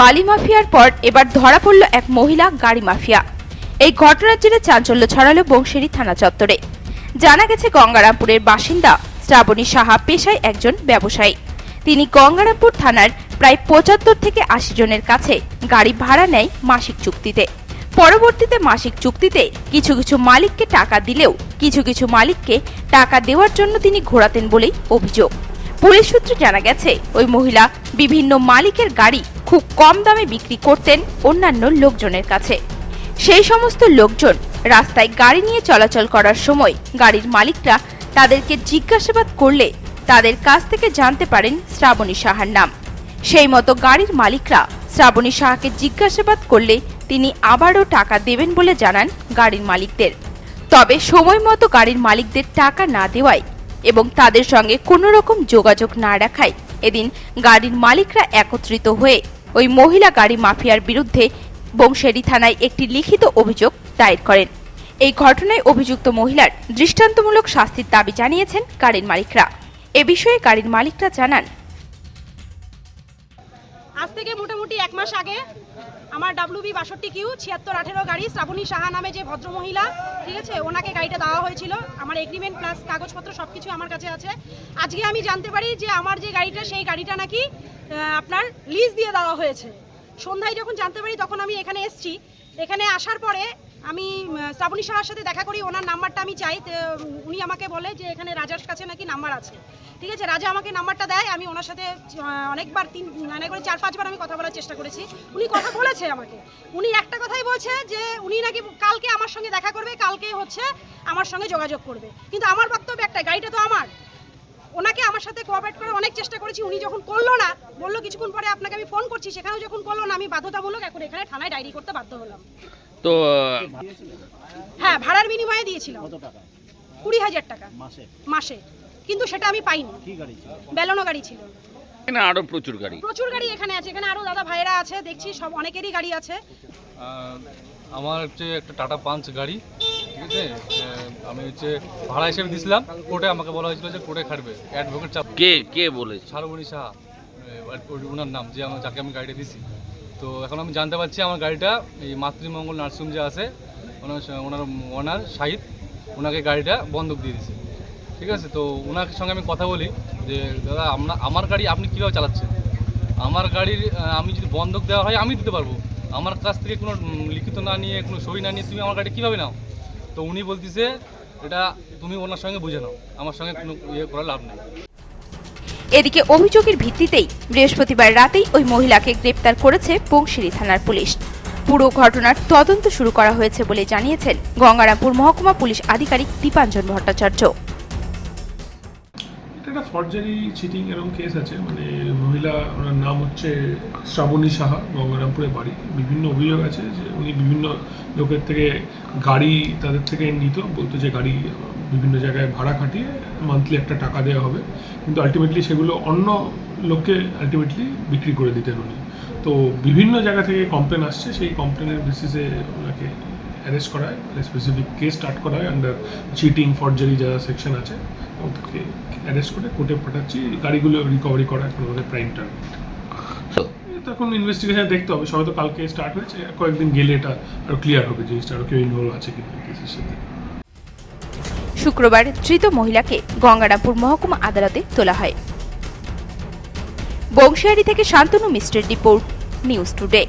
বালি মাফিয়ার পর এবার ধরা পড়ল এক মহিলা গাড়ি মাফিয়া। এই ঘটনার জেরে চাঞ্চল্য ছড়ালো বংশেরী থানা চত্বরে। জানা গেছে, গঙ্গারামপুরের বাসিন্দা শ্রাবণী সাহা পেশায় একজন ব্যবসায়ী। তিনি গঙ্গারামপুর থানার প্রায় পঁচাত্তর থেকে আশি জনের কাছে গাড়ি ভাড়া নেয় মাসিক চুক্তিতে। পরবর্তীতে মাসিক চুক্তিতে কিছু কিছু মালিককে টাকা দিলেও কিছু কিছু মালিককে টাকা দেওয়ার জন্য তিনি ঘোরাতেন বলেই অভিযোগ। পুলিশ সূত্রে জানা গেছে, ওই মহিলা বিভিন্ন মালিকের গাড়ি খুব কম দামে বিক্রি করতেন অন্যান্য লোকজনের কাছে। সেই সমস্ত লোকজন রাস্তায় গাড়ি নিয়ে চলাচল করার সময় গাড়ির মালিকরা তাদেরকে জিজ্ঞাসাবাদ করলে তাদের কাছ থেকে জানতে পারেন শ্রাবণী সাহার নাম। সেই মতো গাড়ির মালিকরা শ্রাবণী সাহাকে জিজ্ঞাসাবাদ করলে তিনি আবারও টাকা দেবেন বলে জানান গাড়ির মালিকদের। তবে সময় মতো গাড়ির মালিকদের টাকা না দেওয়ায় এবং তাদের সঙ্গে কোনো রকম যোগাযোগ না রাখায় এদিন গাড়ির মালিকরা একত্রিত হয়ে ওই মহিলা গাড়ি মাফিয়ার বিরুদ্ধে বংশেরি থানায় একটি লিখিত অভিযোগ দায়ের করেন। এই ঘটনায় অভিযুক্ত মহিলার দৃষ্টান্তমূলক শাস্তির দাবি জানিয়েছেন গাড়ির মালিকরা। এ বিষয়ে গাড়ির মালিকরা জানান আজ থেকে মোটামুটি এক মাস আগে আমার ডাব্লিউ বি বাষট্টি কিউ ছিয়াত্তর আঠেরো গাড়ি, শ্রাবণী সাহা নামে যে ভদ্রমহিলা, ঠিক আছে, ওনাকে গাড়িটা দেওয়া হয়েছিল। আমার এগ্রিমেন্ট প্লাস কাগজপত্র সব কিছু আমার কাছে আছে। আজকে আমি জানতে পারি যে আমার যে গাড়িটা, সেই গাড়িটা নাকি আপনার লিজ দিয়ে দেওয়া হয়েছে। সন্ধ্যায় যখন জানতে পারি, তখন আমি এখানে এসছি। এখানে আসার পরে আমি শ্রাবণী সাহার সাথে দেখা করি, ওনার নাম্বারটা আমি চাই। উনি আমাকে বলে যে এখানে রাজার কাছে নাকি নাম্বার আছে। ঠিক আছে রাজা আমাকে নাম্বারটা দেয় আমি ওনার সাথে অনেকবার তিন মানে করে চার পাঁচবার আমি কথা বলার চেষ্টা করেছি। উনি কথা বলেছে আমাকে। উনি একটা কথাই বলছে যে উনি নাকি কালকে আমার সঙ্গে দেখা করবে কালকে হচ্ছে আমার সঙ্গে যোগাযোগ করবে। কিন্তু আমার বক্তব্য একটা গাড়িটা তো আমার। ওনাকে আমার সাথে কোঅপারেট করার অনেক চেষ্টা করেছি উনি যখন করল না বলল কিছুক্ষণ পরে আপনাকে আমি ফোন করছি সেখানেও যখন করল না আমি বাধ্যতামূলক এখন এখানে থানায় ডায়েরি করতে বাধ্য হলাম। তো হ্যাঁ ভাড়ার বিনিময়ে দিয়েছিলাম কত টাকা? কুড়ি হাজার টাকা। মাসে? মাসে। কিন্তু সেটা আমি পাইনি। কি গাড়ি ছিল? বেলানো গাড়ি ছিল। এখানে আরও প্রচুর গাড়ি। প্রচুর গাড়ি এখানে আছে এখানে আরও দাদা ভাইরা আছে দেখছি সব অনেকেরই গাড়ি আছে। আমার হচ্ছে একটা টাটা পাঞ্চ গাড়ি ঠিক আছে? আমি হচ্ছে ভাড়া হিসেবে দিয়েছিলাম কোর্টে আমাকে বলা হয়েছিল যে কোর্টে খাটবে অ্যাডভোকেট চাপ। কে কে বলেছে? সারমণি সাহা ওনার নাম যে আমার যাকে আমি গাড়িটা দিছি। তো এখন আমি জানতে পারছি আমার গাড়িটা এই মাতৃমঙ্গল নার্সিং যে আছে ওনার ওনার ওনার শাহিদ ওনাকে গাড়িটা বন্ধক দিয়ে দিয়েছে ঠিক আছে? তো ওনার সঙ্গে আমি কথা বলি যে, দাদা, আমরা, আমার গাড়ি আপনি কীভাবে চালাচ্ছেন? আমার গাড়ির আমি যদি বন্ধক দেওয়া হয়, আমি দিতে পারব। আমার কাছ থেকে কোনো লিখিত না নিয়ে, কোনো সই না নিয়ে তুমি আমার গাড়ি কীভাবে নাও? তো উনি বলতেছে, এটা তুমি ওনার সঙ্গে বুঝে নাও। আমার সঙ্গে কোনো ইয়ে করার লাভ নেই। এদিকে অভিযোগের ভিত্তিতেই বৃহস্পতিবার রাতেই ওই মহিলাকে গ্রেপ্তার করেছে বংশিরি থানার পুলিশ। পুরো ঘটনার তদন্ত শুরু করা হয়েছে বলে জানিয়েছেন গঙ্গারামপুর মহকুমা পুলিশ আধিকারিক দীপাঞ্জন ভট্টাচার্য। একটা ফর্জারি চিটিং এরকম কেস আছে। মানে মহিলা, ওনার নাম হচ্ছে শ্রাবণী সাহা গঙ্গারামপুরে বাড়ি। বিভিন্ন অভিযোগ আছে যে উনি বিভিন্ন লোকের থেকে গাড়ি তাদের থেকে নিত, বলতো যে গাড়ি বিভিন্ন জায়গায় ভাড়া খাটিয়ে মান্থলি একটা টাকা দেওয়া হবে। কিন্তু আলটিমেটলি সেগুলো অন্য লোককে আলটিমেটলি বিক্রি করে দিতেন উনি। তো বিভিন্ন জায়গা থেকে কমপ্লেন আসছে। সেই কমপ্লেনের বেসিসে ওনাকে অ্যারেস্ট করা হয় স্পেসিফিক কেস স্টার্ট করা হয় আন্ডার চিটিং ফর্জারি যা সেকশন আছে। ওদেরকে অ্যারেস্ট করে কোর্টে পাঠাচ্ছি। গাড়িগুলো রিকভারি করা এখন আমাদের প্রাইম টার্গেট তখন ইনভেস্টিগেশন দেখতে হবে। সবাই তো কালকে স্টার্ট হয়েছে। কয়েকদিন গেলে এটা আরও ক্লিয়ার হবে জিনিসটা আরও কেউ ইনভলভ আছে কিনা কেসের সাথে। শুক্রবার ধৃত মহিলাকে গঙ্গারামপুর মহকুমা আদালতে তোলা হয়। বংশিয়ারি থেকে শান্তনু মিস্ত্রের রিপোর্ট নিউজ টুডে।